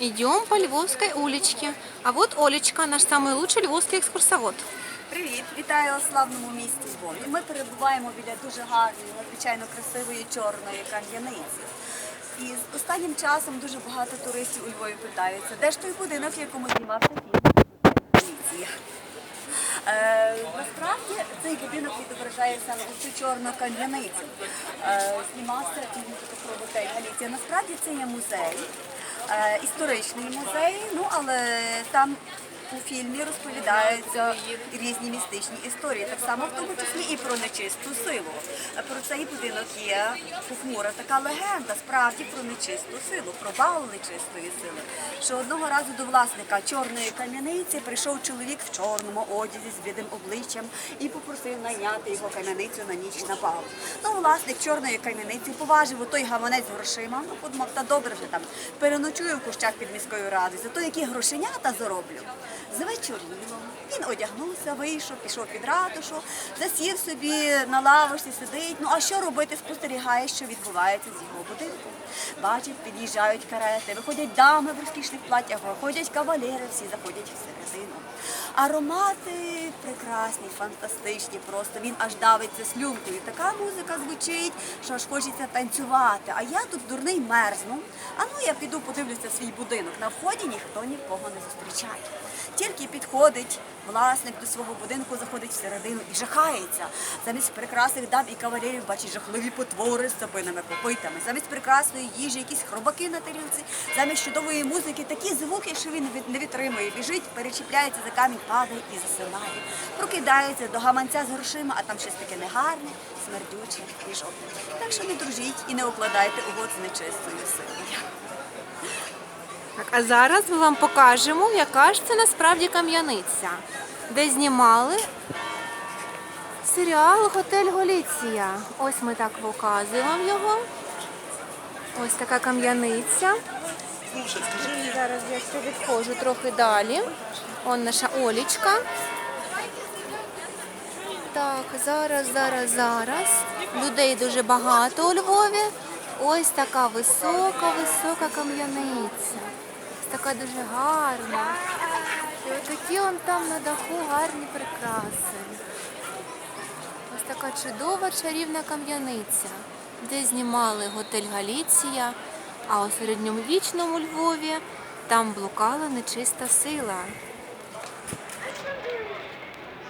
Идем по Львовской уличке. А вот Олечка, наш самый лучший львовский экскурсовод. Привіт, вітаю у славному місті Львові. Ми перебуваємо біля дуже гарної, надзвичайно красивої чорної кам'яниці. І з останнім часом дуже багато туристів у Львові питаються, де ж той будинок, в якому знімався фільм «Поліція». Цей будинок відображає саме цю чорну кам'яницю. Е, знімався готель Галіція. Насправді це є музей, е, історичний музей, ну але там у фільмі розповідаються різні містичні історії, так само в тому числі і про нечисту силу. Про цей будинок є похмура така легенда, справді про нечисту силу, про бал нечистої сили. Що одного разу до власника чорної кам'яниці прийшов чоловік в чорному одязі з блідим обличчям і попросив найняти його кам'яницю на ніч на бал. Ну, власник чорної кам'яниці поважив отой гаманець з грошима. Ну, подумав, та добре вже там переночую в кущах під міською радою, зато які грошенята зароблю. Звечоріло. Він одягнувся, вийшов, пішов під ратушу, засів собі на лавочці, сидить. Ну а що робити? Спостерігає, що відбувається з його будинком. Бачить, під'їжджають карети, виходять дами в розкішних платтях, виходять кавалери, всі заходять всередину. Аромати прекрасні, фантастичні, просто він аж давиться слюнкою. Така музика звучить, що аж хочеться танцювати. А я тут дурний мерзну. А ну я піду подивлюся свій будинок. На вході ніхто нікого не зустрічає. Тільки підходить власник до свого будинку, заходить всередину і жахається. Замість прекрасних дам і кавалерів бачить жахливі потвори з цапиними копитами. Замість прекрасної їжі якісь хробаки на тарілці, замість чудової музики такі звуки, що він не витримує. Біжить, перечіпляється за камінь, падає і засинає. Прокидається до гаманця з грошима, а там щось таке негарне, смердюче і жовте. Так що не дружіть і не укладайте угод з нечистою силою. Так, а зараз ми вам покажемо, яка ж це насправді кам'яниця, де знімали серіал Готель Голіція. Ось ми так показуємо його. Ось така кам'яниця. Зараз я ще відходжу трохи далі. Он наша Олічка. Так, зараз, зараз, зараз. Людей дуже багато у Львові. Ось така висока, висока кам'яниця. Така дуже гарна. І ось такі он там на даху гарні прикраси. Ось така чудова чарівна кам'яниця, де знімали готель Галіція, а у середньовічному Львові там блукала нечиста сила.